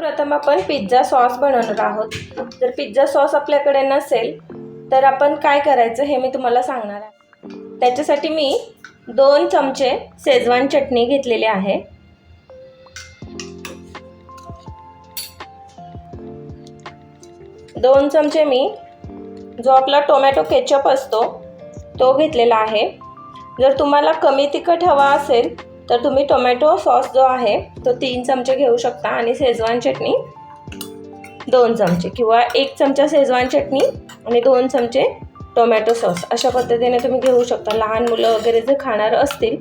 सर्वप्रथम आपण pizza sauce बनवणार आहोत. जर पिझ्झा सॉस आपल्याकडे नसेल तर आपण काय करायचं हे मी तुम्हाला सांगणार आहे. त्याच्यासाठी मी दोन चमचे शेजवान चटणी घेतलेली आहे. दोन चमचे मी जो आपला टोमॅटो केचप असतो तो घेतलेला आहे. जर तुम्हाला कमी तिखट हवा असेल तर तुम्ही टोमॅटो सॉस जो आहे तो तीन चमचे घेऊ शकता आणि शेजवान चटणी दोन चमचे किंवा एक चमचा शेजवान चटणी आणि दोन चमचे टोमॅटो सॉस. अशा पद्धतीने तुम्ही घेऊ शकता. लहान मुलं वगैरे जर खाणार असतील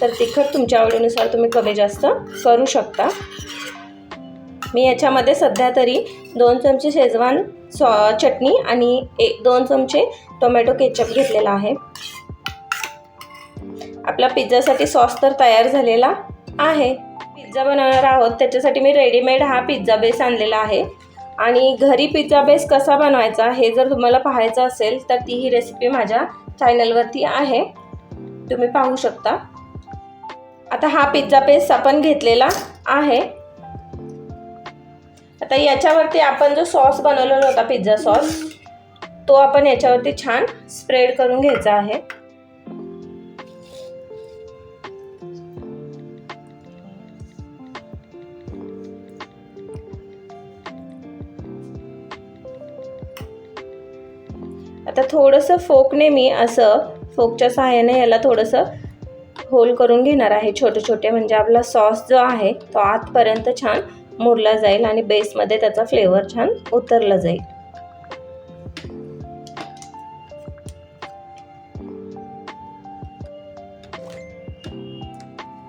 तर तिखट तुमच्या आवडीनुसार तुम्ही कमी जास्त करू शकता. मी याच्यामध्ये सध्या तरी दोन चमचे शेजवान सॉ चटणी आणि एक दोन चमचे टोमॅटो केचप घेतलेला आहे. आपला पिझ्झासाठी सॉस तर तयार झालेला आहे. पिझ्झा बनवणार आहोत त्याच्यासाठी मी रेडीमेड हा पिझ्झा बेस आणलेला आहे. आणि घरी पिझ्झा बेस कसा बनवायचा हे जर तुम्हाला पाहायचं असेल तर ती ही रेसिपी माझ्या चॅनलवरती आहे. तुम्ही पाहू शकता. आता हा पिझ्झा बेस आपण घेतलेला आहे. आता याच्यावरती आपण जो सॉस बनवलेला होता पिझ्झा सॉस तो आपण याच्यावरती छान स्प्रेड करून घ्यायचा आहे. आता थोडंसं फोकने मी असं फोकच्या सहाय्याने याला थोडंसं होल करून घेणार आहे. छोटे छोटे म्हणजे आपला सॉस जो आहे तो आतपर्यंत छान मुरला जाईल आणि बेसमध्ये त्याचा फ्लेवर छान उतरला जाईल.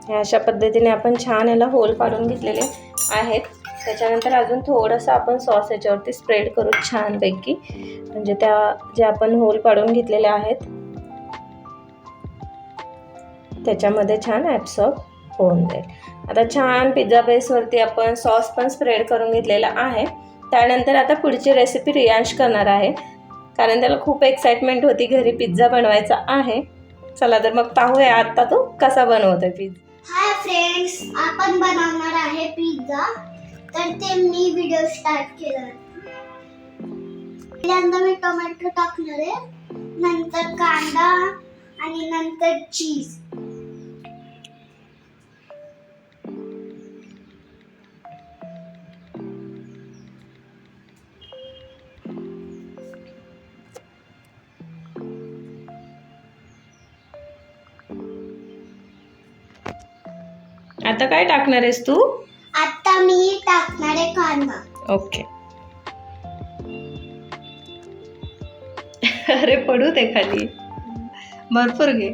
हे अशा पद्धतीने आपण छान याला होल पाडून घेतलेले आहेत. त्याच्यानंतर अजून थोडंसं आपण सॉस याच्यावरती स्प्रेड करू छानपैकी. म्हणजे त्या जे आपण होल पाडून घेतलेल्या आहेत त्याच्यामध्ये छान ॲब्सॉर्ब होऊन जाईल. आता छान पिझ्झा बेसवरती आपण सॉस पण स्प्रेड करून घेतलेला आहे. त्यानंतर आता पुढची रेसिपी रियांश करणार आहे. कारण त्याला खूप एक्साइटमेंट होती घरी पिझ्झा बनवायचा आहे. चला तर मग पाहूया आत्ता तो कसा बनवतोय पिझ्झा. हाय फ्रेंड्स आपण बनवणार आहे पिझ्झा. तर ते मी व्हिडिओ स्टार्ट केला. पहिल्यांदा मी टोमॅटो टाकणार आहे. नंतर कांदा आणि नंतर चीज आता काय टाकणार आहेस तू? ओके. अरे पडू दे खाली. भरपूर घे.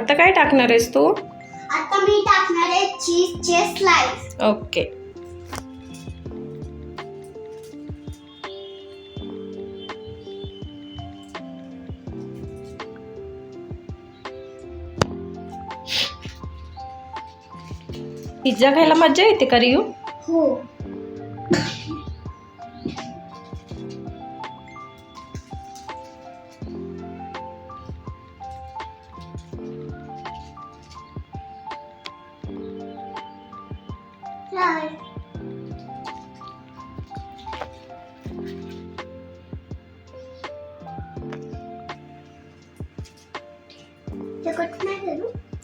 आता काय टाकणार आहेस तू? आता मी टाकणार आहे चीजचे स्लाइस. ओके. पिझ्झा खायला मजा येते का रियू? हो.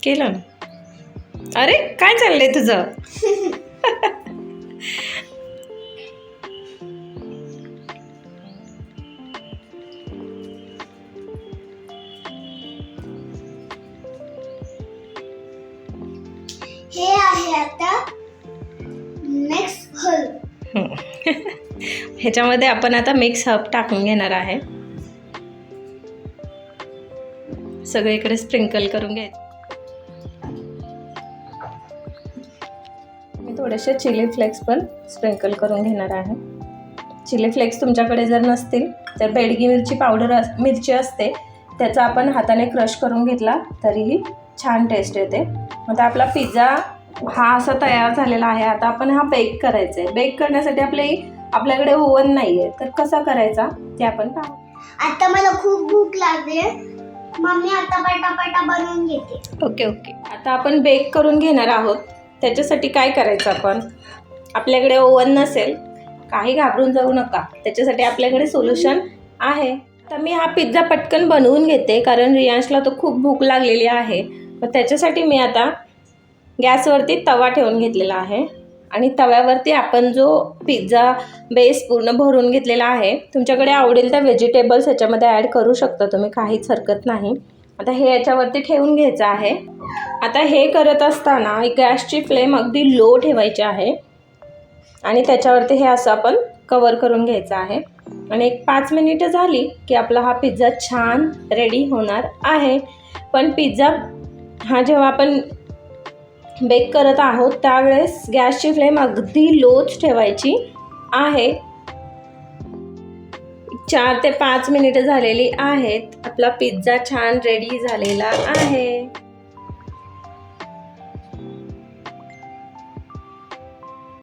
केलं ना. अरे काय चाललंय तुझं? हे आहे आता ह्याच्यामध्ये आपण आता मिक्स हब टाकून घेणार आहे. सगळीकडे स्प्रिंकल करून घ्यायचं. थोडेसे चिली फ्लेक्स पण स्प्रिंकल करून घेणार आहे. चिली फ्लेक्स तुमच्याकडे जर नसतील तर बेडगी मिरची पावडर अस मिरची असते त्याचा आपण हाताने क्रश करून घेतला तरीही छान टेस्ट येते. आता आपला पिझ्झा हा असा तयार झालेला आहे आता आपण हा बेक करायचा आहे बेक करण्यासाठी आपली आपल्याकडे ओव्हन नाही आहे तर कसा करायचा ते आपण पाहू. आता मला खूप भूक लागली. मम्मी आता पटापटा बनवून घेते. Okay okay. आता आपण बेक करून घेणार आहोत. त्याच्यासाठी काय करायचं आपण? आपल्याकडे ओव्हन नसेल काही घाबरून जाऊ नका. त्याच्यासाठी आपल्याकडे सोल्युशन आहे. तर मी हा पिझ्झा पटकन बनवून घेते कारण रियांशला तो खूप भूक लागलेली आहे. मग त्याच्यासाठी मी आता गॅसवरती तवा ठेवून घेतलेला आहे. आणि तव्यावरती आपण जो पिझ्झा बेस पूर्ण भरून घेतलेला आहे तुमच्याकडे आवडेल त्या व्हेजिटेबल्स ह्याच्यामध्ये ॲड करू शकता तुम्ही काहीच हरकत नाही. आता हे याच्यावरती ठेवून घ्यायचं आहे. आता हे करत असताना गॅसची फ्लेम अगदी लो ठेवायची आहे. आणि त्याच्यावरती हे असं आपण कवर करून घ्यायचं आहे. आणि एक पाच मिनिटं झाली की आपला हा पिझ्झा छान रेडी होणार आहे. पण पिझ्झा हा जेव्हा आपण बेक करत आहोत त्यावेळेस गॅसची फ्लेम अगदी लोच ठेवायची आहे. चार ते पाच मिनिटं झालेली आहेत. आपला पिझ्झा छान रेडी झालेला आहे.